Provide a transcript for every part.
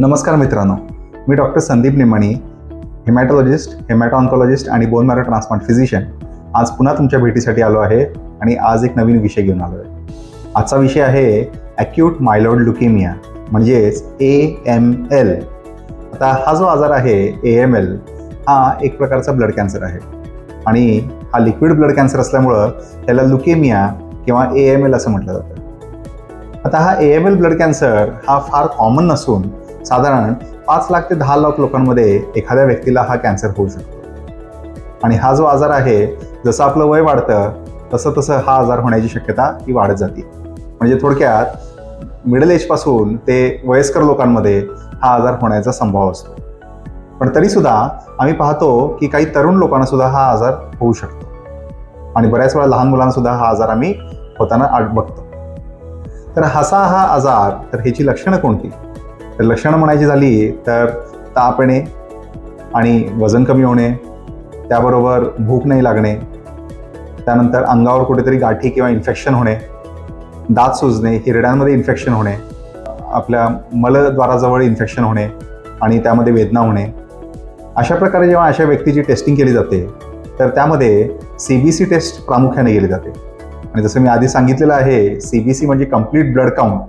नमस्कार मित्रांनो. मी डॉक्टर संदीप निमाणी हेमॅटॉलॉजिस्ट हेमॅटॉन्कॉलॉजिस्ट आणि बोन मॅरो ट्रान्सप्लांट फिजिशियन आज पुन्हा तुमच्या भेटीसाठी आलो आहे आणि आज एक नवीन विषय घेऊन आलो आहे आजचा विषय आहे ॲक्यूट मायलॉइड लुकेमिया म्हणजेच ए एम एल आता हा जो आजार आहे ए एम एल हा एक प्रकारचा ब्लड कॅन्सर आहे. आणि हा लिक्विड ब्लड कॅन्सर असल्यामुळं त्याला लुकेमिया किंवा ए एम एल असं म्हटलं जातं. आता हा A M L blood cancer हा फार कॉमन नसून साधारण पाच लाख ते दहा लाख लोकांमध्ये एखाद्या व्यक्तीला हा कॅन्सर होऊ शकतो. आणि हा जो आजार आहे जसं आपलं वय वाढतं तसं तसं हा आजार होण्याची शक्यता ही वाढत जाते. म्हणजे थोडक्यात मिडल एजपासून ते वयस्कर लोकांमध्ये हा आजार होण्याचा संभव असतो. पण तरीसुद्धा आम्ही पाहतो की काही तरुण लोकांनासुद्धा हा आजार होऊ शकतो. आणि बऱ्याच वेळा लहान मुलांनासुद्धा हा आजार आम्ही होताना आठ बघतो. तर हसा हा आजार तर ह्याची लक्षणं कोणती? तर लक्षणं म्हणायची झाली तर ताप येणे आणि वजन कमी होणे त्याबरोबर भूक नाही लागणे त्यानंतर अंगावर कुठेतरी गाठी किंवा इन्फेक्शन होणे दात सुजणे हिरड्यांमध्ये इन्फेक्शन होणे आपल्या मलद्वाराजवळ इन्फेक्शन होणे आणि त्यामध्ये वेदना होणे. अशा प्रकारे जेव्हा अशा व्यक्तीची टेस्टिंग केली जाते तर त्यामध्ये सी बी सी टेस्ट प्रामुख्याने केली जाते. आणि जसं मी आधी सांगितलेलं आहे सी बी सी म्हणजे कंप्लीट ब्लड काउंट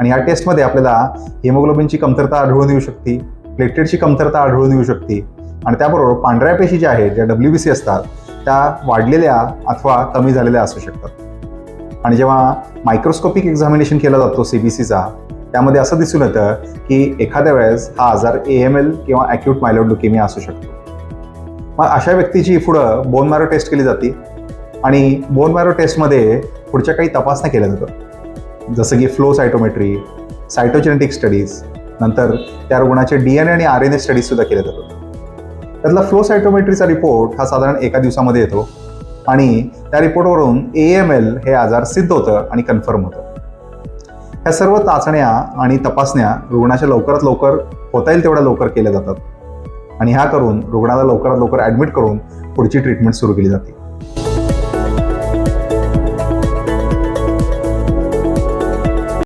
आणि या टेस्टमध्ये आपल्याला हिमोग्लोबिनची कमतरता आढळून येऊ शकते प्लेटलेटची कमतरता आढळून येऊ शकते. आणि त्याबरोबर पांढऱ्या पेशी ज्या आहेत ज्या डब्ल्यू बी सी असतात त्या वाढलेल्या अथवा कमी झालेल्या असू शकतात. आणि जेव्हा मायक्रोस्कोपिक एक्झामिनेशन केला जातो सी बी सीचा त्यामध्ये असं दिसून येतं की एखाद्या वेळेस हा आजार ए एम एल किंवा ॲक्यूट मायलोड लुकेमिया असू शकतो. मग अशा व्यक्तीची पुढं बोन मॅरो टेस्ट केली जाते. आणि बोन मॅरो टेस्टमध्ये पुढच्या काही तपासण्या केल्या जातात. जसं की फ्लो सायटोमेट्री सायटोजेनेटिक स्टडीज नंतर त्या रुग्णाचे डी एन ए आणि आर एन ए स्टडीजसुद्धा केल्या जातात. त्यातला फ्लो सायटोमेट्रीचा रिपोर्ट हा साधारण एका दिवसामध्ये येतो आणि त्या रिपोर्टवरून ए एम एल हे आजार सिद्ध होतं आणि कन्फर्म होतं. ह्या सर्व चाचण्या आणि तपासण्या रुग्णाच्या लवकरात लवकर होता येईल तेवढ्या लवकर केल्या जातात. आणि ह्या करून रुग्णाला लवकरात लवकर ॲडमिट करून पुढची ट्रीटमेंट सुरू केली जाते.